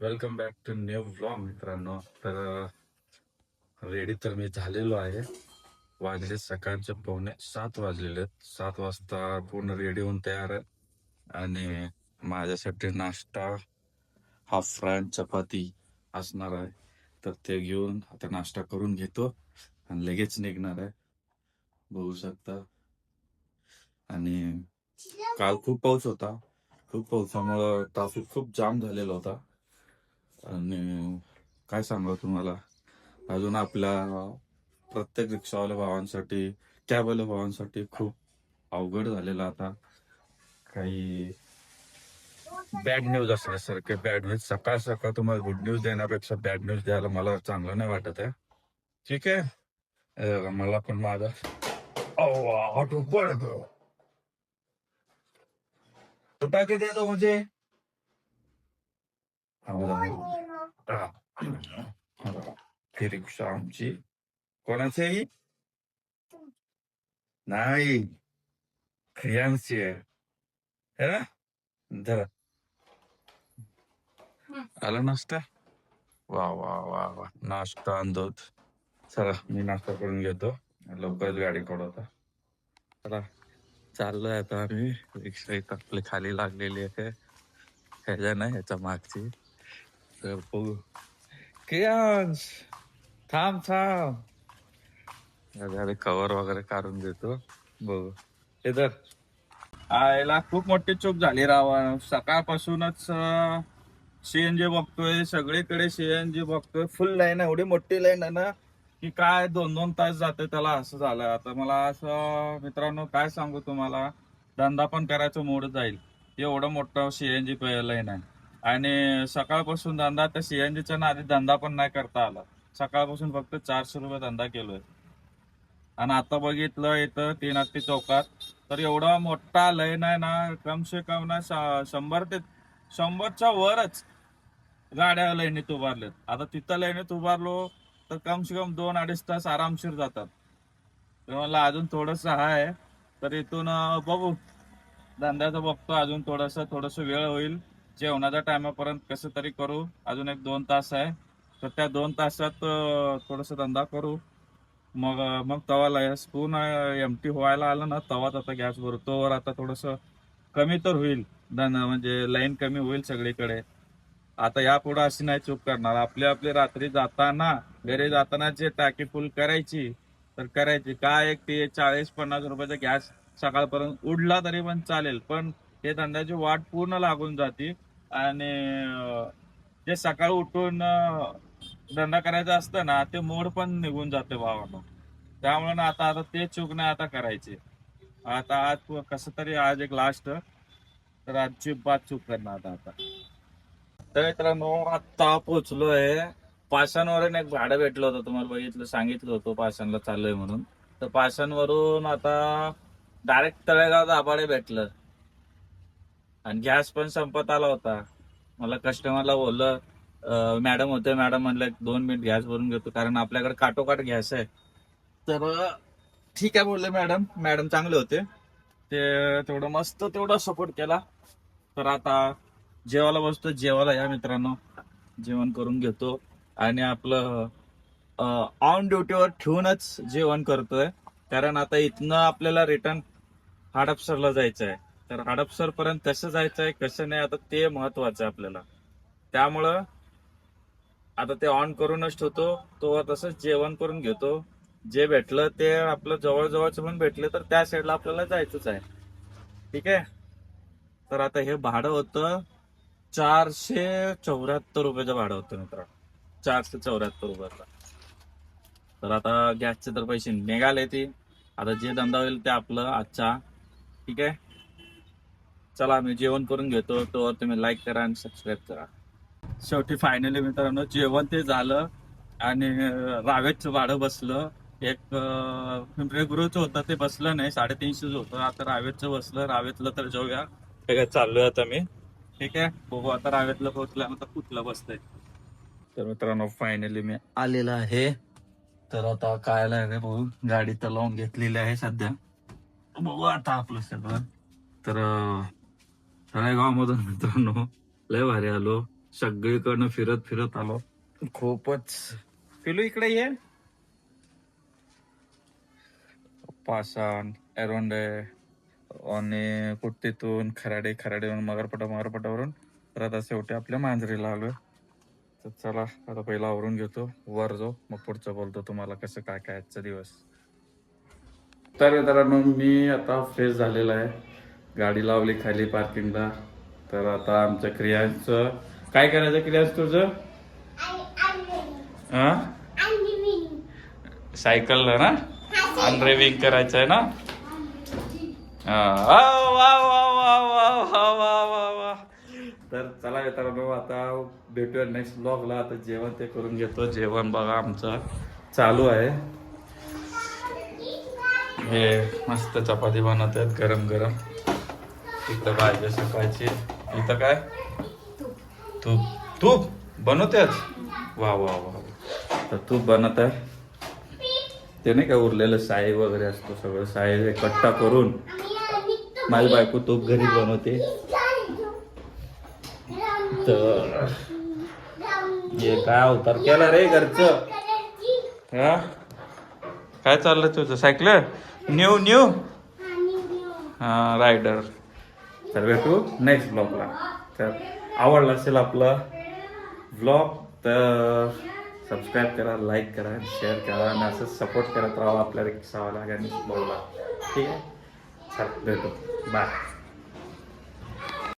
Welcome back to new blog मित्रांनो. तर ready तर मी झालेलो आहे. वाजले सकाळचे पावणे सात वाजलेले आहेत. सात वाजता पूर्ण रेडी होऊन तयार आहे. आणि माझ्यासाठी नाश्ता हाफ फ्राय चपाती असणार आहे. तर ते घेऊन आता नाश्ता करून घेतो. आणि लगेच निघणार आहे. बघू शकता. आणि काल खूप पाऊस होता. खूप पावसामुळं ट्राफिक खूप जाम झालेला होता. आणि काय सांगावं तुम्हाला? अजून आपल्या प्रत्येक रिक्षावाल्या भावांसाठी कॅबवाल्या भावांसाठी खूप अवघड झालेलं आता. काही बॅड न्यूज असल्यासारखे बॅड न्यूज सकाळ सकाळ तुम्हाला गुड न्यूज देण्यापेक्षा बॅड न्यूज द्यायला मला चांगलं नाही वाटत आहे. ठीक आहे? मला पण माझा ऑटो पडतो टाकी देतो म्हणजे? हा. ही रिक्षा आमची कोणाची आहे ही नाही खियांची आहे है ना धरा आला नाश्ता वा वा वा वा नाश्ता अंदोत चला मी नाश्ता करून घेतो लवकरच गाडी कडवता चला चाललोय आता आम्ही रिक्षा इथं आपली खाली लागलेली आहे ह्याच्या नाही ह्याच्या मागची तर बघू कियांश थांब थांब झाले कवर वगैरे काढून देतो बघू हे तर आयला खूप मोठी चूक झाली राव सकाळपासूनच सीएनजी बघतोय सगळीकडे सीएनजी बघतोय फुल लाईन एवढी मोठी लाईन आहे ना की काय दोन दोन तास जाते त्याला असं झालं आता मला असं मित्रांनो काय सांगू तुम्हाला धंदा पण करायचं मोड जाईल एवढं मोठं सीएनजी लाईन आहे आणि सकाळपासून धंदा तर सीएनजीच्या नादी धंदा पण नाही करता आला. सकाळपासून फक्त चारशे रुपये धंदा केलोय. आणि आता बघितलं इथं तीन हत्ती चौकात तर एवढा मोठा लय आहे ना कम से कम ना शंभर ते शंभरच्या वरच गाड्या लाईनीत उभारल्यात. आता तिथं लाईनीत उभारलो तर कम से कम दोन अडीच तास आरामशीर जातात. तर मला अजून थोडस आहे तर इथून बघू. धंद्याचं बघतो अजून थोडस थोडस वेळ होईल. जेवणाच्या टायमापर्यंत कसं तरी करू. अजून एक दोन तास आहे. तर त्या दोन तासात थोडस धंदा करू. मग मग तवा स्पून एम टी व्हायला आलं ना तवाच आता गॅस भरू तोवर आता थोडस कमी तर होईल. म्हणजे लाईन कमी होईल सगळीकडे. आता यापुढे अशी नाही चूक करणार. आपली आपली रात्री जाताना घरी जाताना जे टाकी फुल करायची तर करायची. काय एक ते चाळीस पन्नास रुपयाचा गॅस सकाळपर्यंत उडला तरी पण चालेल. पण हे धंद्याची वाट पूर्ण लागून जाते. आणि जे सकाळी उठून धंदा करायचा असतं ना ते मोड पण निघून जाते भावानं. त्यामुळे ना आता आता ते चूक नाही आता करायची. आता आज कसं तरी आज एक लास्ट तर आजची बात चूक करणार आता आता. तर मित्रांनो आता पोचलोय. पाषाणवरून एक भाडं भेटलं होतं तुम्हाला बघितलं सांगितलं होतं पाषाणला चाललोय म्हणून. तर पाषाणवरून आता डायरेक्ट तळेगाव दाभाडे भेटलं. आणि गॅस पण संपत आला होता. मला कस्टमरला बोललं मॅडम होते मॅडम म्हणलं दोन मिनिट गॅस भरून घेतो कारण आपल्याकडे काटोकाट गॅस आहे. तर ठीक आहे बोलले मॅडम. मॅडम चांगले होते. ते तेवढं मस्त तेवढा सपोर्ट केला. तर आता जेवायला बसतो. जेवायला या मित्रांनो. जेवण करून घेतो. आणि आपलं ऑन ड्युटीवर ठेवूनच जेवण करतोय. कारण आता इथनं आपल्याला रिटर्न हडपसरला जायचं आहे तर हडपसर पर्यंत कसं जायचंय कसं नाही आता ते महत्वाचं आहे आपल्याला. त्यामुळं आता ते ऑन करूनच ठेवतो. तो तसंच जेवण करून घेतो. जे भेटलं ते आपलं जवळजवळचं पण भेटलं तर त्या साईडला आपल्याला जायचंच आहे. ठीक आहे? तर आता हे भाडं होतं चारशे चौऱ्याहत्तर रुपयाचं भाडं होतं मित्र चारशे चौऱ्याहत्तर रुपयाचं. तर आता गॅसचे तर पैसे निघाले ते. आता जे धंदा होईल ते आपलं आजच्या ठीक आहे? चला मी जेवण करून घेतो. तो तुम्ही लाईक करा आणि सबस्क्राईब करा. शेवटी फायनली मित्रांनो जेवण ते झालं आणि रावेचं भाडं बसलं. एक पिंपरे पिंपरी गुरुचं होतं ते बसलं नाही. साडेतीनशेच होतं. आता रावेचं बसलं. रावेतलं तर जाऊया. हे आहे चाललोय आता मी. ठीक आहे? बघू आता रावेतलं पोहोचल्यानंतर कुठलं बसतंय. तर मित्रांनो फायनली मी आलेला आहे. तर आता काय लागेल बघू गाडी तर लावून घेतलेली आहे सध्या. बघू आता आपलं सगळं. तर मधून मित्रांनो लय भारी आलो. सगळीकडनं फिरत फिरत आलो. खूपच. फिलू इकडे ये. पाषाण एरोंडे आणि कुट्टीतून खराडे खराडेवरून मगरपटा मगरपटावरून. परत असे शेवटी आपल्या मांजरीला आलोय. तर चला आता पहिला आवरून घेतो. वर जाऊ. मग पुढचं बोलतो तुम्हाला कसं काय काय आजचा दिवस. तर मित्रांनो मी आता फ्रेश झालेला आहे. गाडी लावली खाली पार्किंगला. तर आता आमच्या क्रियांचं काय करायचं क्रियांश तुझं? सायकल ना? अनड्रायव्हिंग करायचं आहे ना वा वा वा वा वा वा वा तर चला मित्रांनो आता भेटूया नेक्स्ट ब्लॉगला आता जेवण ते करून घेतो. जेवण बघा आमचं. चालू आहे. हे मस्त चपाती बनवत आहेत गरम गरम इथं भाजी सकाळची. इथं काय? तूप. तूप? बनवतेच? वा वा वा तर तूप बनत आहे ते नाही का उरलेलं साई वगैरे असतो सगळं. साई कट्टा करून माझी बायको तूप घरी बनवते. तर हे काय अवतार केला रे घरचं? हा? काय चाललं तुझं? सायकल? New new? हा रायडर. तर भेटू नेक्स्ट ब्लॉगला तर आवडला असेल आपला ब्लॉग तर सबस्क्राईब करा लाईक करा शेअर करा आणि असं सपोर्ट करत राहा आपल्या रिक्षावाला आणि ब्लॉगला ठीक आहे? चल भेटू. बाय